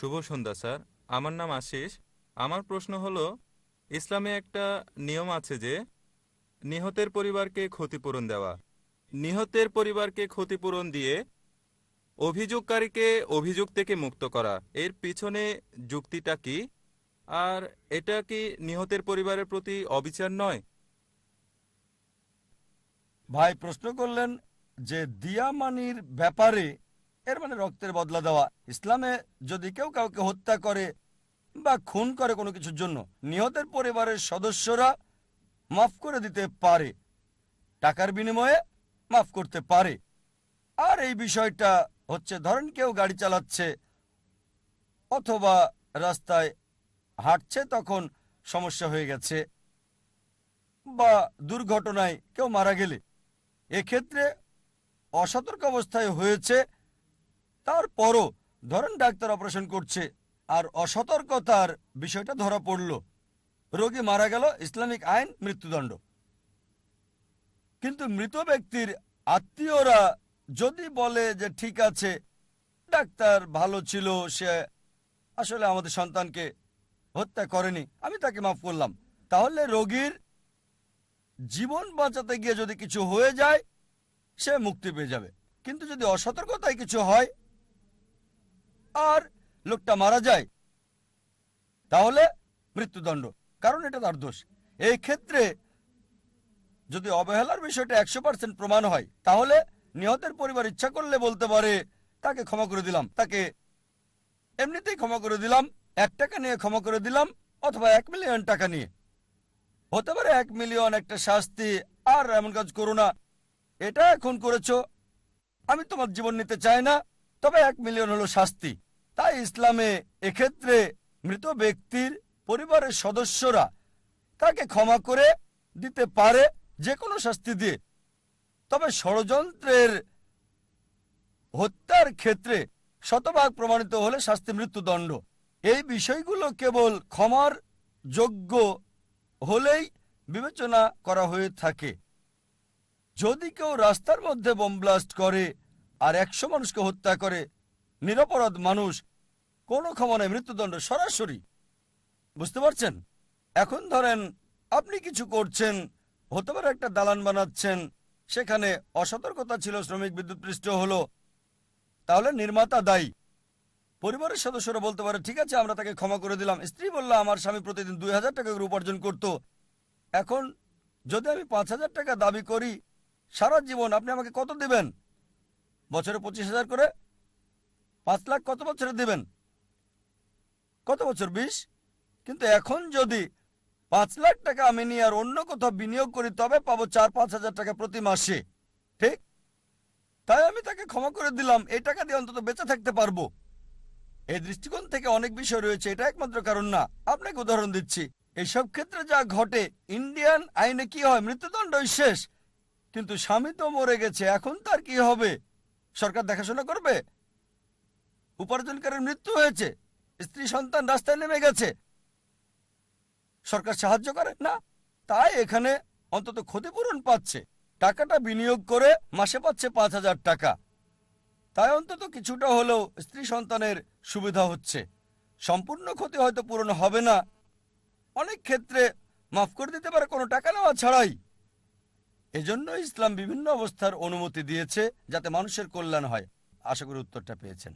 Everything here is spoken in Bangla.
শুভ সন্ধ্যা, স্যার। আমার নাম আশিস। আমার প্রশ্ন হলো, ইসলামে একটা নিয়ম আছে যে, নিহতের পরিবারকে ক্ষতিপূরণ দেওয়া। নিহতের পরিবারকে ক্ষতিপূরণ দিয়ে অভিযোগকারীকে অভিযোগ থেকে মুক্ত করা। এর পিছনে যুক্তিটা কি? আর এটা কি নিহতের পরিবারের প্রতি অবিচার নয়? ভাই, প্রশ্ন করলেন যে, দিয়ামানির ব্যাপারে এর মানে রক্তের বদলা দেওয়া। ইসলামে যদি কেউ কাউকে হত্যা করে বা খুন করে কোনো কিছুর জন্য, নিহতের পরিবারের সদস্যরা মাফ করে দিতে পারে, টাকার বিনিময়ে মাফ করতে পারে। আর এই বিষয়টা হচ্ছে, ধরেন কেউ গাড়ি চালাচ্ছে অথবা রাস্তায় হাঁটছে, তখন সমস্যা হয়ে গেছে বা দুর্ঘটনায় কেউ মারা গেলে। এক্ষেত্রে অসতর্ক অবস্থায় হয়েছে তারপরও ধরেন ডাক্তার অপারেশন করছে, আর অসতর্কতার বিষয়টা ধরা পড়ল। রোগী মারা গেল, ইসলামিক আইন, মৃত্যুদণ্ড। কিন্তু মৃত ব্যক্তির আত্মীয়রা যদি বলে যে, ঠিক আছে, ডাক্তার ভালো ছিল, সে আসলে আমাদের সন্তানকে হত্যা করেনি, আমি তাকে মাফ করলাম। তাহলে রোগীর জীবন বাঁচাতে গিয়ে যদি কিছু হয়ে যায়, সে মুক্তি পেয়ে যাবে। কিন্তু যদি অসতর্কতায় কিছু হয় আর লোকটা মারা যায়, তাহলে মৃত্যুদণ্ড। কারণ এটা তার দোষ। এই ক্ষেত্রে যদি অবহেলার বিষয়টা একশো পার্সেন্ট প্রমাণ হয়, তাহলে নিহতের পরিবার ইচ্ছা করলে বলতে পারে, তাকে ক্ষমা করে দিলাম। তাকে এমনিতেই ক্ষমা করে দিলাম, এক টাকা নিয়ে ক্ষমা করে দিলাম, অথবা এক মিলিয়ন টাকা নিয়ে। হতে পারে এক মিলিয়ন একটা শাস্তি, আর এমন কাজ করো না। এটা এখন করেছ, আমি তোমার জীবন নিতে চাই না, তবে এক মিলিয়ন হলো শাস্তি। তাই ইসলামে এক্ষেত্রে মৃত ব্যক্তির পরিবারের সদস্যরা তাকে ক্ষমা করে দিতে পারে যে কোনো শাস্তি দিয়ে। তবে ষড়যন্ত্রের হত্যার ক্ষেত্রে শতভাগ প্রমাণিত হলে শাস্তি মৃত্যুদণ্ড। এই বিষয়গুলো কেবল ক্ষমার যোগ্য হলেই বিবেচনা করা হয়ে থাকে। যদি কেউ রাস্তার মধ্যে বোম ব্লাস্ট করে আর একশো মানুষকে হত্যা করে নিরপরাধ মানুষ, কোনো ক্ষমা নেই, মৃত্যুদণ্ড সরাসরি। বুঝতে পারছেন? এখন ধরেন আপনি কিছু করছেন, হতে পারে একটা দালান বানাচ্ছেন, সেখানে অসতর্কতা ছিল, শ্রমিক বিদ্যুৎ পৃষ্ঠ হলো, তাহলে নির্মাতা দায়ী। পরিবারের সদস্যরা বলতে পারে, ঠিক আছে, আমরা তাকে ক্ষমা করে দিলাম। স্ত্রী বলল, আমার স্বামী প্রতিদিন দুই হাজার টাকা করে উপার্জন করত। এখন যদি আমি পাঁচ হাজার টাকা দাবি করি, সারা জীবন আপনি আমাকে কত দেবেন? বছরে পঁচিশ হাজার করে পাঁচ লাখ কত বছরে দেবেন? কত বছর? বিশ? কিন্তু এখন যদি পাঁচ লাখ টাকা আমি নিয়ে আর অন্য কোথাও বিনিয়োগ করি, তবে পাবো চার, পাঁচ হাজার টাকা প্রতি মাসে। ঠিক? তাই আমি তাকে ক্ষমা করে দিলাম। এই টাকা দিয়ে অন্তত বেঁচে থাকতে পারব। এই দৃষ্টিকোণ থেকে অনেক বিষয় রয়েছে, এটা একমাত্র কারণ না। আপনাকে উদাহরণ দিচ্ছি। এইসব ক্ষেত্রে যা ঘটে, ইন্ডিয়ান আইনে কি হয়? মৃত্যুদণ্ডই শেষ। কিন্তু স্বামী তো মরে গেছে, এখন তার কি হবে? সরকার দেখাশোনা করবে? উপার্জনকারীর মৃত্যু হয়েছে। স্ত্রী সন্তান রাস্তায় নেমে গেছে। সরকার সাহায্য করে? না। তাই এখানে অন্তত ক্ষতিপূরণ পাচ্ছে। টাকাটা বিনিয়োগ করে মাসে পাচ্ছে পাঁচ হাজার টাকা। তাই অন্তত কিছুটা হলেও স্ত্রী সন্তানের সুবিধা হচ্ছে। সম্পূর্ণ ক্ষতি হয়তো পূরণ হবে না। অনেক ক্ষেত্রে মাফ করে দিতে পারে, কোনো টাকা নেওয়া ছাড়াই। এজন্য ইসলাম বিভিন্ন অবস্থার অনুমতি দিয়েছে যাতে মানুষের কল্যাণ হয়। আশা করি উত্তরটা পেয়েছেন।